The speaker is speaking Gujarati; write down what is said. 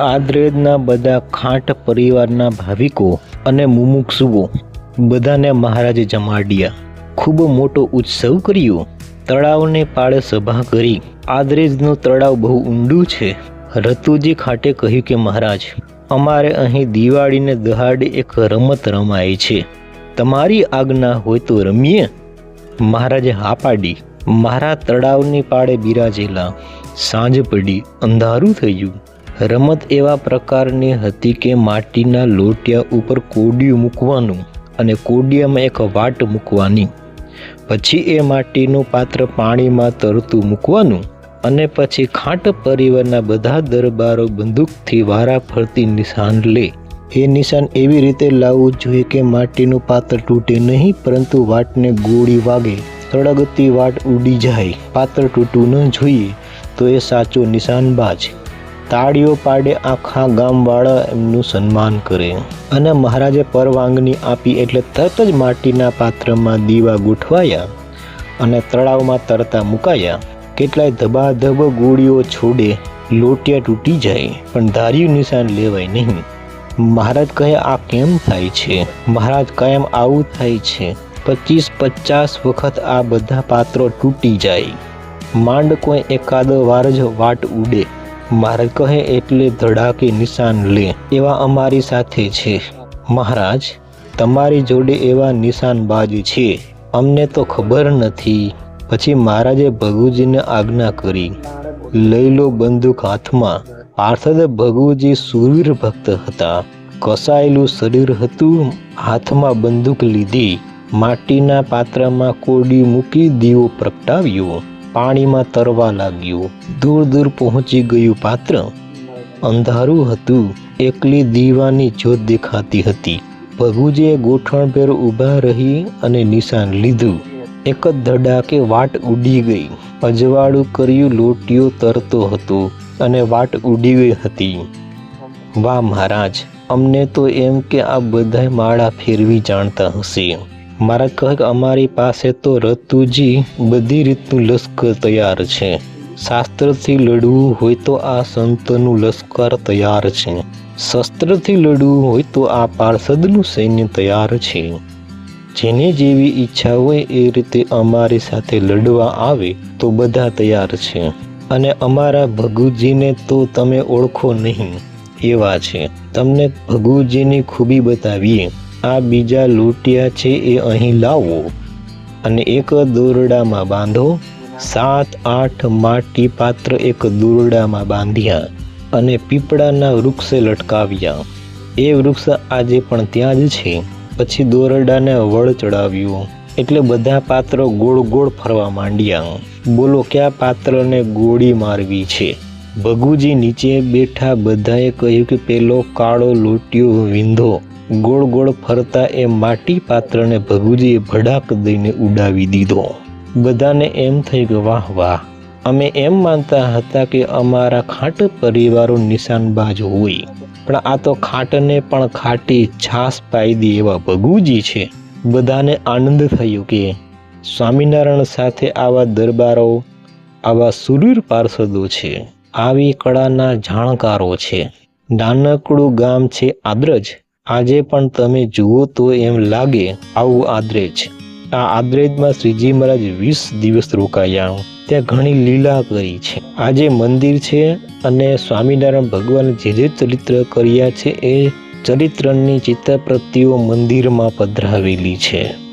આદ્રેદના બધા ખાંટ પરિવારના ભાવિકો અને મુમુક્ષુઓ બધાને મહારાજે જમાડ્યા. ખૂબ મોટો ઉત્સવ કર્યો. તળાવને પાળે સભા કરી. આદ્રેજનું તળાવ બહુ ઊંડું છે. રતુજી ખાટે કહ્યું કે, મહારાજ, અમારે અહીં દિવાળીને દહાડે એક રમત રમાય છે. તમારી આજ્ઞા હોય તો રમીએ. મહારાજે હા પાડી. મારા તળાવની પાળે બિરાજેલા સાંજ પડી. અંધારું થયું. રમત એવા પ્રકારની હતી કે માટીના લોટિયા ઉપર કોડિયું મૂકવાનું અને કોડિયામાં એક વાટ મૂકવાની. પછી એ માટીનું પાત્ર પાણીમાં તરતું મૂકવાનું અને પછી ખાંટ પરિવારના બધા દરબારો બંદૂકથી વારા ફરતી નિશાન લે. એ નિશાન એવી રીતે લાવવું જોઈએ કે માટીનું પાત્ર તૂટે નહીં, પરંતુ વાટને ગોળી વાગે. સળગતી વાટ ઉડી જાય. પાત્ર તૂટવું ન જોઈએ, તો એ સાચો નિશાનબાજ. તાળીઓ પાડે આખા ગામવાળા એમનું સન્માન કરે. અને મહારાજે પરવાંગની આપી એટલે તરત જ માટીના પાત્રમાં દીવા ગોઠવાયા અને તળાવમાં તરતા મુકાયા. કેટલાય ધબાધબ ગોળીઓ છોડે લોટિયા તૂટી જાય, પણ ધાર્યું નિશાન લેવાય નહીં. મહારાજ કહે, આ કેમ થાય છે? મહારાજ કાયમ આવું થાય છે. પચીસ પચાસ વખત આ બધા પાત્રો તૂટી જાય. માંડ કોઈ એકાદ વાર જ વાટ ઉડે. મહારાજ કહે એટલે ધડાકે નિશાન લે. એવા અમારી સાથે છે. મહારાજ, તમારી જોડે એવા નિશાનબાજ છે. અમને તો ખબર નથી. પછી મહારાજે ભગુજીને આજ્ઞા કરી. લઈ લો બંદૂક હાથમાં. પાર્થદ ભગુજી સુરવીર ભક્ત હતા. કસાયેલું શરીર હતું. હાથમાં બંદૂક લીધી. માટીના પાત્રમાં કોડી મૂકી દીવો પ્રગટાવ્યો. પાણીમાં તરવા લાગ્યું. દૂર દૂર પહોંચી ગયું પાત્ર. અંધારું હતું. એકલી દીવાની જોત દેખાતી હતી. ભગુજીએ ગોઠણભેર ઊભા રહી અને નિશાન લીધું. એક જ ધડાકે વાટ ઉડી ગઈ. અજવાળું કર્યું લોટીઓ તરતો હતો અને વાટ ઉડી ગઈ હતી. વાહ મહારાજ, અમને તો એમ કે આ બધા માળા ફેરવી જાણતા હશે. મહારાજ કહે કે અમારી પાસે તો રતુજી બધી રીતનું લશ્કર તૈયાર છે. શાસ્ત્રથી લડવું હોય તો આ સંતનું લશ્કર તૈયાર છે. શસ્ત્રથી લડવું હોય તો આ પાર્ષદનું સૈન્ય તૈયાર છે. જેને જેવી ઈચ્છા હોય એ રીતે અમારી સાથે લડવા આવે તો બધા તૈયાર છે. અને અમારા ભગુજીને તો તમે ઓળખો નહીં. એવા છે. તમને ભગુજીની ખૂબી બતાવીએ. આ બીજા લૂંટિયા છે એ અહીં લાવો અને એક દોરડામાં બાંધો. સાત, આઠ માટી પાત્ર એક દોરડામાં બાંધ્યા અને પીપળાના વૃક્ષે લટકાવ્યા. એ વૃક્ષ આજે પણ ત્યાં જ છે. પછી દોરડાને વળ ચડાવ્યું. એટલે બધા પાત્રો ગોળ ગોળ ફરવા માંડ્યા. બોલો, કયા પાત્રને ગોળી મારવી છે? ભગુજી નીચે બેઠા બધાએ કહ્યું કે પેલો કાળો લૂંટ્યો વિંધો. ગોળ ગોળ ફરતા એ માટી પાત્રને ભગુજીએ ભડાક દઈને ઉડાવી દીધો. બધાને એમ થઈ કે વાહ વાહ. અમે એમ માનતા હતા કે અમારા ખાટ પરિવારો નિશાનબાજ હોય. પણ આ તો ખાટને પણ ખાટી છાસ પાઈ દે એવા ભગુજી છે. બધાને આનંદ થયો કે સ્વામિનારાયણ સાથે આવા દરબારો, આવા સુરીર પાર્ષદો છે. આવી કળાના જાણકારો છે. નાનકડું ગામ છે આદ્રજ. આજે પણ તમે જુઓ તો એમ લાગે આવું આદ્રેજ. આ આદ્રેજમાં શ્રીજી મહારાજ વીસ દિવસ રોકાયા. ત્યાં ઘણી લીલા કરી છે. આજે મંદિર છે અને સ્વામિનારાયણ ભગવાન જે જે ચરિત્ર કર્યા છે એ ચરિત્રની ચિત્તપ્રતિઓ મંદિરમાં પધરાવેલી છે.